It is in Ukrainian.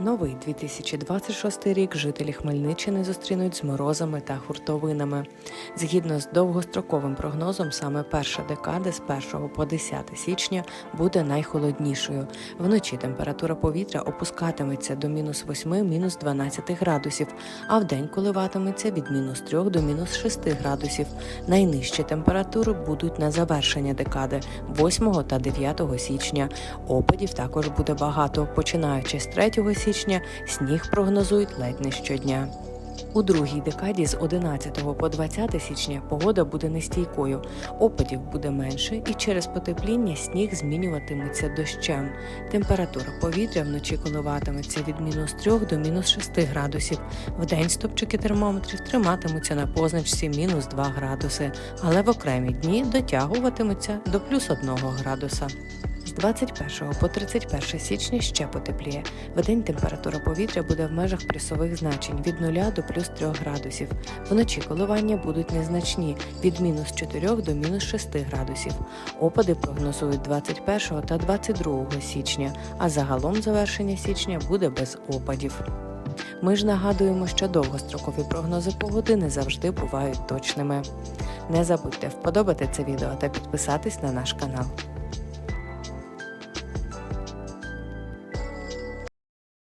Новий 2026 рік жителі Хмельниччини зустрінуть з морозами та хуртовинами. Згідно з довгостроковим прогнозом, саме перша декада з 1 по 10 січня буде найхолоднішою. Вночі температура повітря опускатиметься до мінус 8, мінус 12 градусів, а вдень коливатиметься від мінус 3 до мінус 6 градусів. Найнижчі температури будуть на завершення декади 8 та 9 січня. Опадів також буде багато. Починаючи з 3 січня, сніг прогнозують ледь не щодня. У другій декаді з 11 по 20 січня погода буде нестійкою, опадів буде менше і через потепління сніг змінюватиметься дощем. Температура повітря вночі коливатиметься від мінус 3 до мінус 6 градусів. Вдень стопчики термометрів триматимуться на позначці мінус 2 градуси, але в окремі дні дотягуватимуться до плюс 1 градуса. З 21 по 31 січня ще потепліє. Вдень температура повітря буде в межах плюсових значень від 0 до плюс 3 градусів. Вночі коливання будуть незначні від мінус 4 до мінус 6 градусів. Опади прогнозують 21 та 22 січня, а загалом завершення січня буде без опадів. Ми ж нагадуємо, що довгострокові прогнози погоди не завжди бувають точними. Не забудьте вподобати це відео та підписатись на наш канал.